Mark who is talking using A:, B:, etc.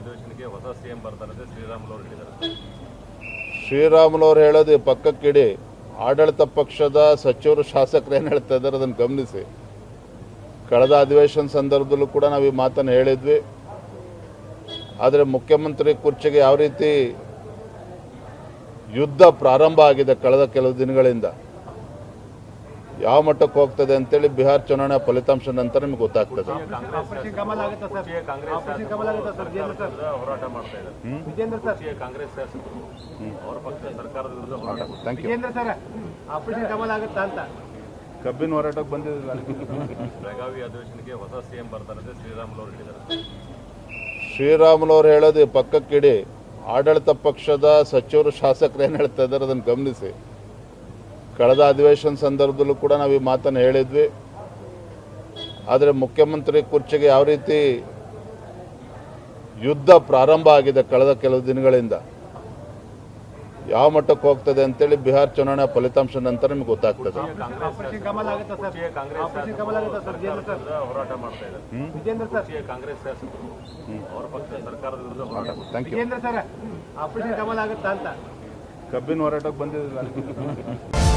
A: ಅಧಿವೇಶನಕ್ಕೆ ಹೊಸ ಸಿಎಂ ಬರ್ತಾರೆ ಅಂತ ಶ್ರೀರಾಮುಲು ಅವರು
B: ಹೇಳೋದು ಪಕ್ಕಕ್ಕಿಡಿ ಆಡಳಿತ ಪಕ್ಷದ ಸಚಿವರು ಶಾಸಕರು ಏನು ಹೇಳ್ತಾ ಇದ್ದಾರೆ ಅದನ್ನು ಗಮನಿಸಿ. ಕಳೆದ ಅಧಿವೇಶನ ಸಂದರ್ಭದಲ್ಲೂ ಕೂಡ ನಾವು ಈ ಮಾತನ್ನು ಹೇಳಿದ್ವಿ. ಆದರೆ ಮುಖ್ಯಮಂತ್ರಿ ಕುರ್ಚಿಗೆ ಯಾವ ರೀತಿ ಯುದ್ಧ ಪ್ರಾರಂಭ ಆಗಿದೆ ಕಳೆದ ಕೆಲವು ದಿನಗಳಿಂದ. ಯಾವ ಮಟ್ಟಕ್ಕೆ ಹೋಗ್ತದೆ ಅಂತೇಳಿ ಬಿಹಾರ್ ಚುನಾವಣೆ ಫಲಿತಾಂಶ ನಂತರ ನಿಮ್ಗೆ ಗೊತ್ತಾಗ್ತದೆ.
A: ಕಾಂಗ್ರೆಸ್
C: ಕಮಲ್ ಆಗುತ್ತಾ ಸರ್?
A: ಕಾಂಗ್ರೆಸ್
C: ಆಪರೇಷನ್ ಕಮಲ್ ಆಗುತ್ತಾ ಸರ್ ವಿಜೇಂದ್ರ ಸರ್?
A: ಹೋರಾಟ ಮಾಡ್ತಾ ಇದ್ದಾರೆ.
C: ವಿಜೇಂದ್ರ ಸರ್?
A: ಕಾಂಗ್ರೆಸ್ ಶಾಸಕರು. ಅವರ ಪಕ್ಷ ಸರ್ಕಾರದ ವಿರುದ್ಧ ಹೋರಾಟ ಮಾಡ್ತಾ
B: thank
C: Vijayendra sir operation Kamal ಆಗುತ್ತಾ ಅಂತ.
B: ಕಬ್ಬಿನ ಹೋರಾಟಕ್ಕೆ ಬಂದಿದ್ದಿಲ್ಲ.
A: ಬೆಳಗಾವಿ ಅಧಿವೇಶನಕ್ಕೆ ಹೊಸ ಸಿಎಂ ಬರ್ತಾರೆ ಅಂತ ಶ್ರೀರಾಮುಲು ಅವರು ಹೇಳಿದ್ದಾರೆ.
B: ಶ್ರೀರಾಮುಲವ್ರು ಹೇಳೋದು ಪಕ್ಕಕ್ಕಿಡಿ. ಆಡಳಿತ ಪಕ್ಷದ ಸಚಿವರು ಶಾಸಕರು ಏನು ಹೇಳ್ತಾ ಇದ್ದಾರೆ ಅದನ್ನು ಗಮನಿಸಿ. ಕಳೆದ ಅಧಿವೇಶನ ಸಂದರ್ಭದಲ್ಲೂ ಕೂಡ ನಾವು ಈ ಮಾತನ್ನು ಹೇಳಿದ್ವಿ. ಆದರೆ ಮುಖ್ಯಮಂತ್ರಿ ಕುರ್ಚಿಗೆ ಯಾವ ರೀತಿ ಯುದ್ಧ ಪ್ರಾರಂಭ ಆಗಿದೆ ಕಳೆದ ಕೆಲವು ದಿನಗಳಿಂದ ಯಾವ ಮಟ್ಟಕ್ಕೆ ಹೋಗ್ತದೆ ಅಂತೇಳಿ ಬಿಹಾರ್ ಚುನಾವಣೆ ಫಲಿತಾಂಶ ನಂತರ ನಿಮ್ಗೆ ಗೊತ್ತಾಗ್ತದೆ.
A: Congress
C: operation Kamal sir?
A: ಕುರ್ಚಿಗೆ Congress
C: operation Kamal sir? Vijayendra sir?
A: ಹೋರಾಟ ಮಾಡ್ತಾ ಇದ್ದಾರೆ
C: ವಿಜೇಂದ್ರ ಸರ್?
A: ಕುರ್ಚಿಗೆ ಕಾಂಗ್ರೆಸ್ ಶಾಸಕರು ಅವರ ಪಕ್ಷ ಸರ್ಕಾರದ ವಿರುದ್ಧ ಹೋರಾಟ ಮಾಡ್ತಾ
B: thank you
C: sir operation Kamal ಆಗುತ್ತಾ ಅಂತ?
B: ಕಬ್ಬಿನ ಹೋರಾಟಕ್ಕೆ ಬಂದಿದ್ದಿಲ್ಲ